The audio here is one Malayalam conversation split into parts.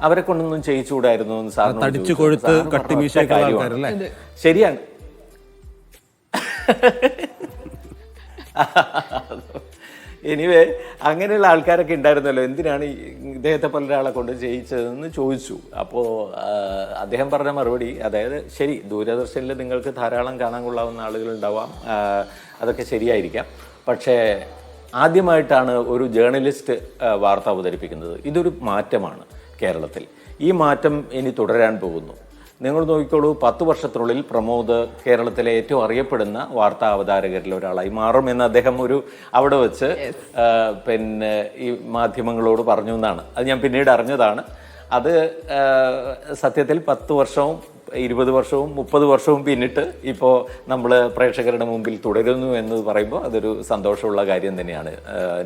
അവരെ കൊണ്ടൊന്നും ചെയ്യിച്ചുകൂടായിരുന്നു എന്ന് സാറിനോട് തടിച്ചു കൊഴുത്ത് കാര്യമാണ്. ശരിയാണ്. എനിവേ അങ്ങനെയുള്ള ആൾക്കാരൊക്കെ ഉണ്ടായിരുന്നല്ലോ. എന്തിനാണ് ഈ ഇദ്ദേഹത്തെ പോലെ ഒരാളെ കൊണ്ട് ചെയ്യിച്ചതെന്ന് ചോദിച്ചു. അപ്പോൾ അദ്ദേഹം പറഞ്ഞ മറുപടി അതായത് ശരി ദൂരദർശനിൽ നിങ്ങൾക്ക് ധാരാളം കാണാൻ കൊള്ളാവുന്ന ആളുകൾ ഉണ്ടാവാം. അതൊക്കെ ശരിയായിരിക്കാം. പക്ഷേ ആദ്യമായിട്ടാണ് ഒരു ജേർണലിസ്റ്റ് വാർത്ത അവതരിപ്പിക്കുന്നത്. ഇതൊരു മാറ്റമാണ്. കേരളത്തിൽ. ഈ മാറ്റം ഇനി തുടരാൻ പോകുന്നു. നിങ്ങൾ നോക്കിക്കോളൂ പത്ത് വർഷത്തിനുള്ളിൽ പ്രമോദ് കേരളത്തിലെ ഏറ്റവും അറിയപ്പെടുന്ന വാർത്താ അവതാരകരിൽ ഒരാളായി മാറും എന്ന് അദ്ദേഹം ഒരു അവിടെ വെച്ച് പിന്നെ ഈ മാധ്യമങ്ങളോട് പറഞ്ഞു എന്നാണ്. അത് ഞാൻ പിന്നീട് അറിഞ്ഞതാണ്. അത് സത്യത്തിൽ പത്ത് വർഷവും ഇരുപത് വർഷവും മുപ്പത് വർഷവും പിന്നിട്ട് ഇപ്പോൾ നമ്മൾ പ്രേക്ഷകരുടെ മുമ്പിൽ തുടരുന്നു എന്ന് പറയുമ്പോൾ അതൊരു സന്തോഷമുള്ള കാര്യം തന്നെയാണ്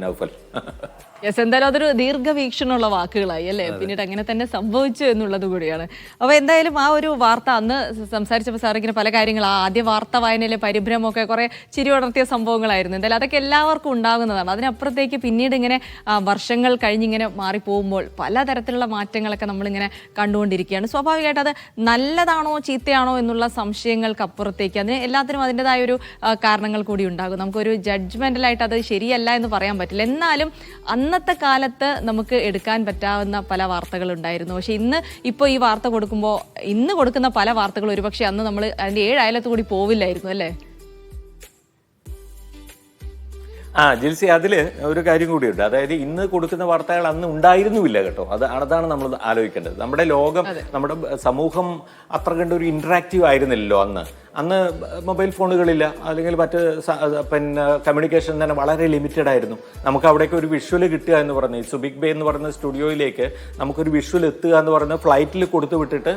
നൗഫൽ. യെസ് എന്തായാലും അതൊരു ദീർഘവീക്ഷണമുള്ള വാക്കുകളായി അല്ലേ? പിന്നീട് അങ്ങനെ തന്നെ സംഭവിച്ചു എന്നുള്ളത് കൂടിയാണ്. അപ്പോൾ എന്തായാലും ആ ഒരു വാർത്ത അന്ന് സംസാരിച്ചപ്പോൾ സാർ ഇങ്ങനെ പല കാര്യങ്ങൾ ആ ആദ്യ വാർത്ത വായനയിലെ പരിഭ്രമമൊക്കെ കുറേ ചിരി ഉണർത്തിയ സംഭവങ്ങളായിരുന്നു. എന്തായാലും അതൊക്കെ എല്ലാവർക്കും ഉണ്ടാകുന്നതാണ്. അതിനപ്പുറത്തേക്ക് പിന്നീട് ഇങ്ങനെ വർഷങ്ങൾ കഴിഞ്ഞിങ്ങനെ മാറിപ്പോകുമ്പോൾ പലതരത്തിലുള്ള മാറ്റങ്ങളൊക്കെ നമ്മളിങ്ങനെ കണ്ടുകൊണ്ടിരിക്കുകയാണ്. സ്വാഭാവികമായിട്ട് അത് നല്ലതാണോ ചീത്തയാണോ എന്നുള്ള സംശയങ്ങൾക്ക് അപ്പുറത്തേക്ക് അതിന് എല്ലാത്തിനും അതിന്റെതായ ഒരു കാരണങ്ങൾ കൂടി ഉണ്ടാകും. നമുക്കൊരു ജഡ്ജ്മെന്റലായിട്ട് അത് ശരിയല്ല എന്ന് പറയാൻ പറ്റില്ല. എന്നാലും അന്നത്തെ കാലത്ത് നമുക്ക് എടുക്കാൻ പറ്റാവുന്ന പല വാർത്തകൾ ഉണ്ടായിരുന്നു പക്ഷെ ഇന്ന് ഇപ്പോൾ ഈ വാർത്ത കൊടുക്കുമ്പോൾ ഇന്ന് കൊടുക്കുന്ന പല വാർത്തകൾ ഒരുപക്ഷെ അന്ന് നമ്മൾ അതിന്റെ ഏഴ് അയലത്ത് കൂടി പോവില്ലായിരുന്നു അല്ലേ? ആ ജിൽസി അതിൽ ഒരു കാര്യം കൂടിയുണ്ട്. അതായത് ഇന്ന് കൊടുക്കുന്ന വാർത്തകൾ അന്ന് ഉണ്ടായിരുന്നുമില്ല കേട്ടോ. അത് അതാണ് നമ്മൾ ആലോചിക്കേണ്ടത്. നമ്മുടെ ലോകം നമ്മുടെ സമൂഹം അത്ര കണ്ട ഒരു ഇൻട്രാക്റ്റീവ് ആയിരുന്നില്ലല്ലോ അന്ന്. അന്ന് മൊബൈൽ ഫോണുകളില്ല. അല്ലെങ്കിൽ മറ്റ് പിന്നെ കമ്മ്യൂണിക്കേഷൻ തന്നെ വളരെ ലിമിറ്റഡ് ആയിരുന്നു. നമുക്ക് അവിടേക്ക് ഒരു വിഷ്വൽ കിട്ടുക എന്ന് പറഞ്ഞ് സുബിക് ബേ എന്ന് പറയുന്ന സ്റ്റുഡിയോയിലേക്ക് നമുക്കൊരു വിഷ്വൽ എത്തുക എന്ന് പറഞ്ഞ് ഫ്ലൈറ്റിൽ കൊടുത്തു വിട്ടിട്ട്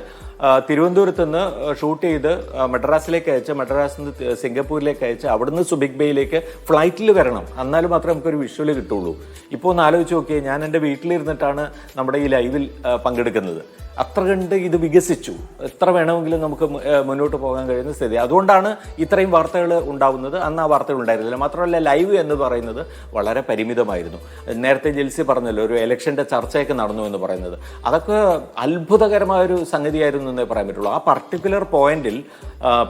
തിരുവനന്തപുരത്ത് നിന്ന് ഷൂട്ട് ചെയ്ത് മദ്രാസിലേക്ക് അയച്ച് മദ്രാസിൽ നിന്ന് സിംഗപ്പൂരിലേക്ക് അയച്ച് അവിടുന്ന് സുബിക് ബേയിലേക്ക് ഫ്ലൈറ്റിൽ വരണം. എന്നാലും മാത്രമേ നമുക്കൊരു വിഷ്വൽ കിട്ടുള്ളൂ. ഇപ്പോൾ ഒന്ന് ആലോചിച്ച് നോക്കിയാൽ ഞാൻ എന്റെ വീട്ടിലിരുന്നിട്ടാണ് നമ്മുടെ ഈ ലൈവിൽ പങ്കെടുക്കുന്നത്. അത്ര കണ്ട് ഇത് വികസിച്ചു. എത്ര വേണമെങ്കിലും നമുക്ക് മുന്നോട്ട് പോകാൻ കഴിയുന്ന സ്ഥിതി. അതുകൊണ്ടാണ് ഇത്രയും വാർത്തകൾ ഉണ്ടാവുന്നത്. അന്ന് ആ വാർത്തകൾ ഉണ്ടായിരുന്നില്ല. മാത്രമല്ല ലൈവ് എന്ന് പറയുന്നത് വളരെ പരിമിതമായിരുന്നു. നേരത്തെ ജെൽസി പറഞ്ഞല്ലോ ഒരു എലക്ഷന്റെ ചർച്ചയൊക്കെ നടന്നു എന്ന് പറയുന്നത്. അതൊക്കെ അത്ഭുതകരമായൊരു സംഗതിയായിരുന്നു എന്നേ പറയാൻ പറ്റുള്ളൂ ആ പർട്ടിക്കുലർ പോയിന്റിൽ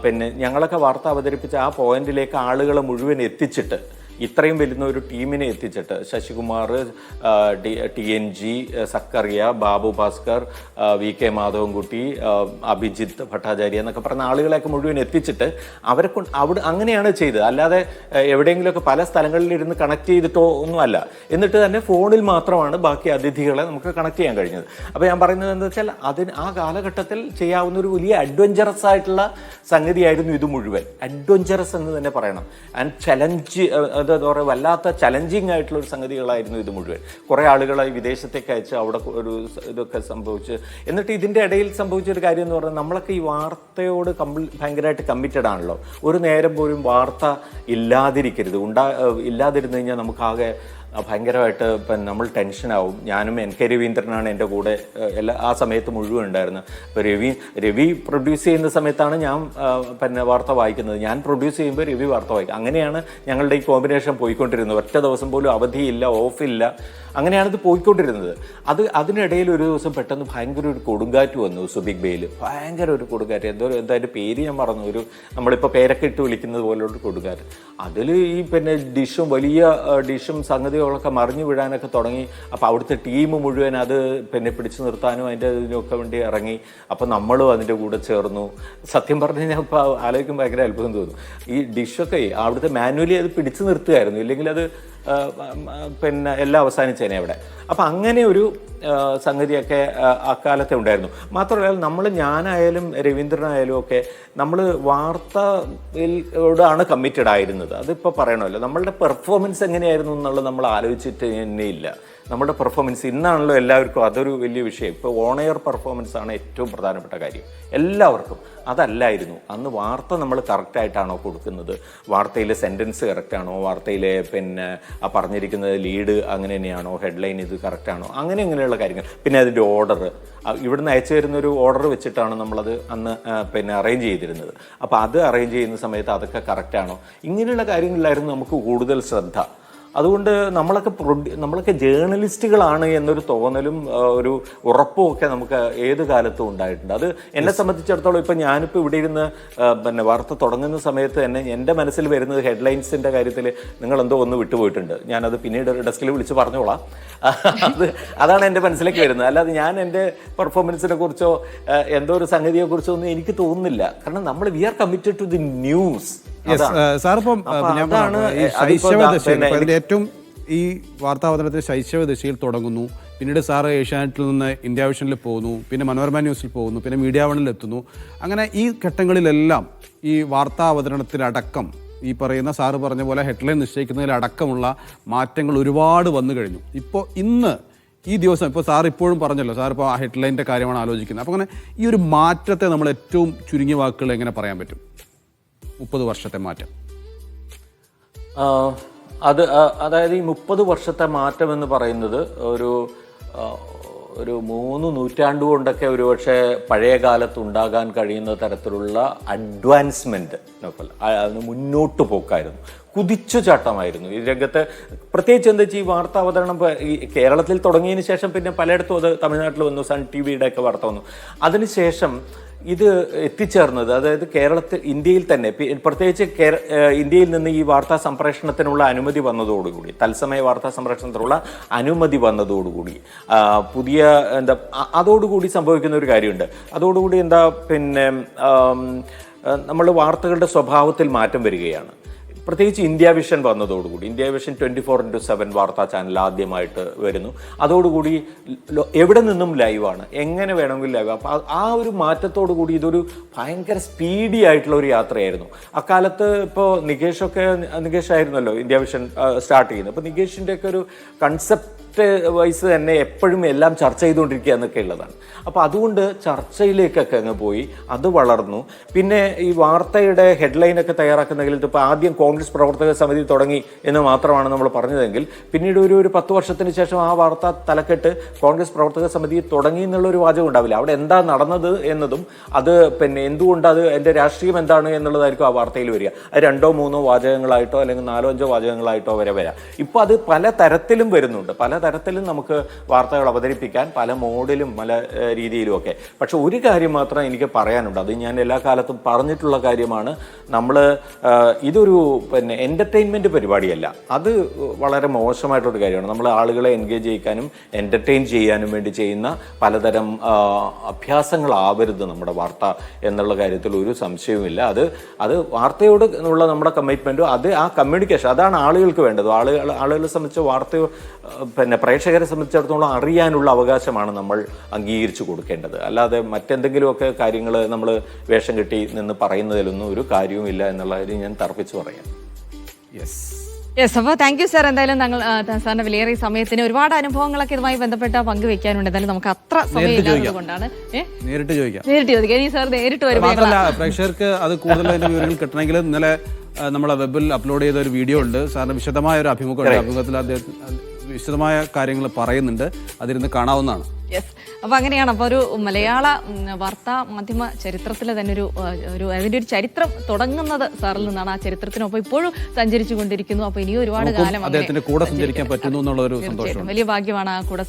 പിന്നെ ഞങ്ങളൊക്കെ വാർത്ത അവതരിപ്പിച്ച ആ പോയിന്റിലേക്ക് ആളുകളെ മുഴുവൻ എത്തിച്ചിട്ട് ഇത്രയും വരുന്ന ഒരു ടീമിനെ എത്തിച്ചിട്ട് Sasikumar T N G Zacharia Babu Bhaskar V K Madhavankutty Abhijith Bhattacharya എന്നൊക്കെ പറഞ്ഞ ആളുകളെയൊക്കെ മുഴുവൻ എത്തിച്ചിട്ട് അവരെ കൊണ്ട് അവിടെ അങ്ങനെയാണ് ചെയ്തത്. അല്ലാതെ എവിടെയെങ്കിലുമൊക്കെ പല സ്ഥലങ്ങളിൽ ഇരുന്ന് കണക്ട് ചെയ്തിട്ടോ ഒന്നുമല്ല എന്നിട്ട് തന്നെ ഫോണിൽ മാത്രമാണ് ബാക്കി അതിഥികളെ നമുക്ക് കണക്ട് ചെയ്യാൻ കഴിഞ്ഞത്. അപ്പോൾ ഞാൻ പറയുന്നത് എന്താ വെച്ചാൽ അതിന് ആ കാലഘട്ടത്തിൽ ചെയ്യാവുന്ന ഒരു വലിയ അഡ്വഞ്ചറസ് ആയിട്ടുള്ള സംഗതിയായിരുന്നു ഇത് മുഴുവൻ. അഡ്വഞ്ചറസ് എന്ന് തന്നെ പറയണം. ആൻഡ് ചലഞ്ച് എന്താ പറയുക വല്ലാത്ത ചലഞ്ചിങ് ആയിട്ടുള്ള ഒരു സംഗതികളായിരുന്നു ഇത് മുഴുവൻ. കുറേ ആളുകളെ വിദേശത്തേക്ക് അയച്ച് അവിടെ ഒരു ഇതൊക്കെ സംഭവിച്ച്. എന്നിട്ട് ഇതിന്റെ ഇടയിൽ സംഭവിച്ച ഒരു കാര്യം എന്ന് പറഞ്ഞാൽ നമ്മളൊക്കെ ഈ വാർത്തയോട് കമ്പിൾ ഭയങ്കരമായിട്ട് കമ്മിറ്റഡ് ആണല്ലോ. ഒരു നേരം പോലും വാർത്ത ഇല്ലാതിരിക്കരുത്. ഉണ്ടാ ഇല്ലാതിരുന്നു കഴിഞ്ഞാൽ നമുക്കാകെ ഭയങ്കരമായിട്ട് ഇപ്പം നമ്മൾ ടെൻഷനാവും. ഞാനും എൻ കെ രവീന്ദ്രനാണ് എന്റെ കൂടെ എല്ലാ ആ സമയത്ത് മുഴുവൻ ഉണ്ടായിരുന്നത് അപ്പോൾ രവി രവി പ്രൊഡ്യൂസ് ചെയ്യുന്ന സമയത്താണ് ഞാൻ പിന്നെ വാർത്ത വായിക്കുന്നത്. ഞാൻ പ്രൊഡ്യൂസ് ചെയ്യുമ്പോൾ രവി വാർത്ത വായിക്കും. അങ്ങനെയാണ് ഞങ്ങളുടെ ഈ കോമ്പിനേഷൻ പോയിക്കൊണ്ടിരുന്നത്. ഒറ്റ ദിവസം പോലും അവധിയില്ല ഓഫില്ല അങ്ങനെയാണ് പോയിക്കൊണ്ടിരുന്നത്. അത് അതിനിടയിൽ ഒരു ദിവസം പെട്ടെന്ന് ഭയങ്കര ഒരു കൊടുങ്കാറ്റ് വന്നു സുബിക് ബേയിൽ. ഭയങ്കര ഒരു കൊടുങ്കാറ്റ്. എന്തോ എന്തായാലും പേര് ഞാൻ മറന്നു. ഒരു നമ്മളിപ്പോൾ പേരൊക്കെ ഇട്ട് വിളിക്കുന്നത് പോലുള്ള കൊടുങ്കാറ്റ്. അതിൽ ഈ പിന്നെ ഡിഷും വലിയ ഡിഷും ഡിഷും സംഗതികളൊക്കെ മറിഞ്ഞു വീഴാനൊക്കെ തുടങ്ങി. അപ്പോൾ അവിടുത്തെ ടീം മുഴുവൻ അത് പിന്നെ പിടിച്ചു നിർത്താനും അതിന്റെ ഇതിനൊക്കെ വേണ്ടി ഇറങ്ങി. അപ്പോൾ നമ്മളും അതിന്റെ കൂടെ ചേർന്നു. സത്യം പറഞ്ഞു കഴിഞ്ഞാൽ ഇപ്പോൾ ആലോചിക്കുമ്പോൾ ഭയങ്കര അത്ഭുതം തോന്നും. ഈ ഡിഷൊക്കെ അവിടുത്തെ മാനുവലി അത് പിടിച്ചു നിർത്തുകയായിരുന്നു ഇല്ലെങ്കിൽ അത് പിന്നെ എല്ലാം അവസാനിച്ചേനെ അവിടെ. അപ്പം അങ്ങനെ ഒരു സംഗതിയൊക്കെ അക്കാലത്തെ ഉണ്ടായിരുന്നു. മാത്രമല്ല നമ്മൾ ഞാനായാലും രവീന്ദ്രനായാലും ഒക്കെ നമ്മൾ വാർത്തയിലോടാണ് കമ്മിറ്റഡ് ആയിരുന്നത്. അതിപ്പോൾ പറയണമല്ലോ നമ്മളുടെ പെർഫോമൻസ് എങ്ങനെയായിരുന്നു എന്നുള്ളത് നമ്മൾ ആലോചിച്ചിട്ട് തന്നെ ഇല്ല. നമ്മുടെ പെർഫോമൻസ് ഇന്നാണല്ലോ എല്ലാവർക്കും അതൊരു വലിയ വിഷയം. ഇപ്പോൾ ഓണയർ പെർഫോമൻസ് ആണ് ഏറ്റവും പ്രധാനപ്പെട്ട കാര്യം. എല്ലാവർക്കും. അതല്ലായിരുന്നു. അന്ന് വാർത്ത നമ്മൾ കറക്റ്റായിട്ടാണോ കൊടുക്കുന്നത്? വാർത്തയിലെ സെന്റൻസ് കറക്റ്റാണോ വാർത്തയിലെ പിന്നെ ആ പറഞ്ഞിരിക്കുന്നത് ലീഡ് അങ്ങനെ തന്നെയാണോ? ഹെഡ്ലൈൻ ഇത് കറക്റ്റാണോ അങ്ങനെ ഇങ്ങനെയുള്ള കാര്യങ്ങൾ. പിന്നെ അതിന്റെ ഓർഡർ ഇവിടുന്ന് അയച്ചു തരുന്ന ഒരു ഓർഡർ വെച്ചിട്ടാണ് നമ്മളത് അന്ന് പിന്നെ അറേഞ്ച് ചെയ്തിരുന്നത്. അപ്പോൾ അത് അറേഞ്ച് ചെയ്യുന്ന സമയത്ത് അതൊക്കെ കറക്റ്റാണോ ഇങ്ങനെയുള്ള കാര്യങ്ങളിലായിരുന്നു നമുക്ക് കൂടുതൽ ശ്രദ്ധ. അതുകൊണ്ട് നമ്മളൊക്കെ പ്രൊഡ്യൂ നമ്മളൊക്കെ ജേർണലിസ്റ്റുകളാണ് എന്നൊരു തോന്നലും ഒരു ഉറപ്പും ഒക്കെ നമുക്ക് ഏത് കാലത്തും ഉണ്ടായിട്ടുണ്ട്. അത് എന്നെ സംബന്ധിച്ചിടത്തോളം ഇപ്പം ഞാനിപ്പോൾ ഇവിടെ ഇരുന്ന് പിന്നെ വാർത്ത തുടങ്ങുന്ന സമയത്ത് തന്നെ എന്റെ മനസ്സിൽ വരുന്നത് ഹെഡ്ലൈൻസിന്റെ കാര്യത്തിൽ നിങ്ങളെന്തോ ഒന്ന് വിട്ടുപോയിട്ടുണ്ട്. ഞാനത് പിന്നീട് ഒരു ഡെസ്കിൽ വിളിച്ച് പറഞ്ഞോളാം. അത് അതാണ് എന്റെ മനസ്സിലേക്ക് വരുന്നത്. അല്ലാതെ ഞാൻ എന്റെ പെർഫോമൻസിനെ കുറിച്ചോ എന്തോ ഒരു സംഗതിയെക്കുറിച്ചോ ഒന്നും എനിക്ക് തോന്നുന്നില്ല. കാരണം നമ്മൾ we are committed to the news ഞാൻ ഏറ്റവും ഈ വാർത്താവതരണത്തിൽ ശൈശവ ദിശയിൽ തുടങ്ങുന്നു. പിന്നീട് സാറ് ഏഷ്യാനെറ്റിൽ നിന്ന് ഇന്ത്യ വിഷനിൽ പോകുന്നു. പിന്നെ മനോരമ ന്യൂസിൽ പോകുന്നു. പിന്നെ മീഡിയ വണിൽ എത്തുന്നു. അങ്ങനെ ഈ ഘട്ടങ്ങളിലെല്ലാം ഈ വാർത്താ അവതരണത്തിലടക്കം ഈ പറയുന്ന സാറ് പറഞ്ഞ പോലെ ഹെഡ്ലൈൻ നിശ്ചയിക്കുന്നതിലടക്കമുള്ള മാറ്റങ്ങൾ ഒരുപാട് വന്നു കഴിഞ്ഞു. ഇപ്പോൾ ഇന്ന് ഈ ദിവസം ഇപ്പോൾ സാർ ഇപ്പോഴും പറഞ്ഞല്ലോ സാർ ഇപ്പോൾ ആ ഹെഡ്ലൈന്റെ കാര്യമാണ് ആലോചിക്കുന്നത്. അപ്പോൾ അങ്ങനെ ഈ ഒരു മാറ്റത്തെ നമ്മൾ ഏറ്റവും ചുരുങ്ങിയ വാക്കുകൾ എങ്ങനെ പറയാൻ പറ്റും? മുപ്പത് വർഷത്തെ മാറ്റം. അത് അതായത് ഈ മുപ്പത് വർഷത്തെ മാറ്റം എന്ന് പറയുന്നത് ഒരു ഒരു മൂന്ന് നൂറ്റാണ്ട് കൊണ്ടൊക്കെ ഒരുപക്ഷെ പഴയ കാലത്ത് ഉണ്ടാകാൻ കഴിയുന്ന തരത്തിലുള്ള അഡ്വാൻസ്മെന്റ് അതിന് മുന്നോട്ട് പോക്കായിരുന്നു. കുതിച്ചു ചാട്ടമായിരുന്നു. ഈ രംഗത്ത് പ്രത്യേകിച്ച് എന്താ വെച്ചാൽ ഈ വാർത്താ അവതരണം ഈ കേരളത്തിൽ തുടങ്ങിയതിന് ശേഷം പിന്നെ പലയിടത്തും അത് തമിഴ്നാട്ടിൽ വന്നു സൺ ടി വിയുടെ ഒക്കെ വാർത്ത വന്നു. അതിനുശേഷം ഇത് എത്തിച്ചേർന്നത് അതായത് കേരളത്തിൽ ഇന്ത്യയിൽ തന്നെ പ്രത്യേകിച്ച് ഇന്ത്യയിൽ നിന്ന് ഈ വാർത്താ സംപ്രേഷണത്തിനുള്ള അനുമതി വന്നതോടുകൂടി തത്സമയ വാർത്താ സംപ്രേഷണത്തിനുള്ള അനുമതി വന്നതോടുകൂടി പുതിയ എന്താ അതോടുകൂടി സംഭവിക്കുന്ന ഒരു കാര്യമുണ്ട്. അതോടുകൂടി എന്താ പിന്നെ നമ്മൾ വാർത്തകളുടെ സ്വഭാവത്തിൽ മാറ്റം വരികയാണ്. പ്രത്യേകിച്ച് ഇന്ത്യ വിഷൻ വന്നതോടുകൂടി India Vision twenty four into seven വാർത്താ ചാനൽ ആദ്യമായിട്ട് വരുന്നു. അതോടുകൂടി എവിടെ നിന്നും ലൈവാണ് എങ്ങനെ വേണമെങ്കിൽ ലൈവ് അപ്പോൾ ആ- ഒരു മാറ്റത്തോടു കൂടി ഇതൊരു ഭയങ്കര സ്പീഡി ആയിട്ടുള്ള ഒരു യാത്രയായിരുന്നു. അക്കാലത്ത് ഇപ്പോൾ നികേഷൊക്കെ നികേഷ് ആയിരുന്നല്ലോ ഇന്ത്യ വിഷൻ സ്റ്റാർട്ട് ചെയ്യുന്നത്. അപ്പോൾ നികേഷിന്റെ ഒക്കെ ഒരു കൺസെപ്റ്റ് വൈസ് തന്നെ എപ്പോഴും എല്ലാം ചർച്ച ചെയ്തുകൊണ്ടിരിക്കുക എന്നൊക്കെ ഉള്ളതാണ്. അപ്പോൾ അതുകൊണ്ട് ചർച്ചയിലേക്കൊക്കെ അങ്ങ് പോയി അത് വളർന്നു. പിന്നെ ഈ വാർത്തയുടെ ഹെഡ്ലൈനൊക്കെ തയ്യാറാക്കുന്നതിൽ ഇപ്പോൾ ആദ്യം കോൺഗ്രസ് പ്രവർത്തക സമിതി തുടങ്ങി എന്ന് മാത്രമാണ് നമ്മൾ പറഞ്ഞതെങ്കിൽ പിന്നീട് ഒരു ഒരു പത്ത് വർഷത്തിന് ശേഷം ആ വാർത്ത തലക്കെട്ട് കോൺഗ്രസ് പ്രവർത്തക സമിതി തുടങ്ങി എന്നുള്ള ഒരു വാചകം ഉണ്ടാവില്ല. അവിടെ എന്താ നടന്നത് എന്നതും അത് പിന്നെ എന്തുകൊണ്ട് അത് എന്റെ രാഷ്ട്രീയം എന്താണ് എന്നുള്ളതായിരിക്കും ആ വാർത്തയിൽ വരിക. അത് രണ്ടോ മൂന്നോ വാചകങ്ങളായിട്ടോ അല്ലെങ്കിൽ നാലോ അഞ്ചോ വാചകങ്ങളായിട്ടോ വരെ വരാം. ഇപ്പോൾ അത് പല തരത്തിലും വരുന്നുണ്ട്. പല തരത്തിലും നമുക്ക് വാർത്തകൾ അവതരിപ്പിക്കാൻ പല മോഡിലും പല രീതിയിലും ഒക്കെ പക്ഷെ ഒരു കാര്യം മാത്രം എനിക്ക് പറയാനുണ്ട്. അത് ഞാൻ എല്ലാ കാലത്തും പറഞ്ഞിട്ടുള്ള കാര്യമാണ്. നമ്മൾ ഇതൊരു പിന്നെ എന്റർടൈൻമെന്റ് പരിപാടിയല്ല. അത് വളരെ മോശമായിട്ടൊരു കാര്യമാണ്. നമ്മൾ ആളുകളെ എൻഗേജ് ചെയ്യിക്കാനും എന്റർടൈൻ ചെയ്യാനും വേണ്ടി ചെയ്യുന്ന പലതരം അഭ്യാസങ്ങളാവരുത് നമ്മുടെ വാർത്ത എന്നുള്ള കാര്യത്തിൽ ഒരു സംശയവുമില്ല. അത് അത് വാർത്തയോട് ഉള്ള നമ്മുടെ കമ്മിറ്റ്മെന്റും അത് ആ കമ്മ്യൂണിക്കേഷൻ അതാണ് ആളുകൾക്ക് വേണ്ടത്. ആളുകൾ ആളുകളെ സംബന്ധിച്ച് വാർത്തയോ പിന്നെ പ്രേക്ഷകരെ സംബന്ധിച്ചിടത്തോളം അറിയാനുള്ള അവകാശമാണ് നമ്മൾ അംഗീകരിച്ചു കൊടുക്കേണ്ടത്. അല്ലാതെ മറ്റെന്തെങ്കിലുമൊക്കെ കാര്യങ്ങൾ നമ്മൾ വേഷം കെട്ടി നിന്ന് പറയുന്നതിലൊന്നും ഒരു കാര്യവുമില്ല എന്നുള്ള കാര്യം ഞാൻ തർപ്പിച്ച് പറയാം. യെസ് അപ്പോൾ താങ്ക് യു സാർ എന്തായാലും ഞങ്ങൾ സാറിന്റെ വിലയേറിയ സമയത്തിന് ഒരുപാട് അനുഭവങ്ങളൊക്കെ ഇതുമായി ബന്ധപ്പെട്ട പങ്കുവെക്കാനുണ്ട്. എന്തായാലും നമുക്ക് അത്ര സമയം കൊണ്ടാണ് നേരിട്ട് ചോദിക്കാം. നേരിട്ട് ചോദിക്കാം. ഇനി സാർ നേരിട്ട് മാത്രമല്ല പ്രേക്ഷകർക്ക് അത് കൂടുതൽ അതിന്റെ വിവരങ്ങൾ കിട്ടണമെങ്കിൽ ഇന്നലെ നമ്മളെ വെബിൽ അപ്ലോഡ് ചെയ്ത ഒരു വീഡിയോ ഉണ്ട്. സാറിന് വിശദമായ ഒരു അഭിമുഖമുണ്ട് അഭിമുഖത്തിൽ അദ്ദേഹം വിശദമായ കാര്യങ്ങൾ പറയുന്നുണ്ട്. അതിരുന്ന് കാണാവുന്നതാണ്. യെസ് അപ്പോൾ അങ്ങനെയാണ്. അപ്പോൾ ഒരു മലയാള വാർത്താ മാധ്യമ ചരിത്രത്തിൽ തന്നെ ഒരു ഒരു അതിന്റെ ഒരു ചരിത്രം തുടങ്ങുന്നത് സാറിൽ നിന്നാണ് ആ ചരിത്രത്തിനൊപ്പം ഇപ്പോഴും സഞ്ചരിച്ചു കൊണ്ടിരിക്കുന്നു. അപ്പോൾ ഇനിയും ഒരുപാട് കാലം അദ്ദേഹത്തിന്റെ കൂടെ സഞ്ചരിക്കാൻ പറ്റുന്നു എന്നുള്ള ഒരു സന്തോഷം വലിയ ഭാഗ്യമാണ് ആ കൂടെ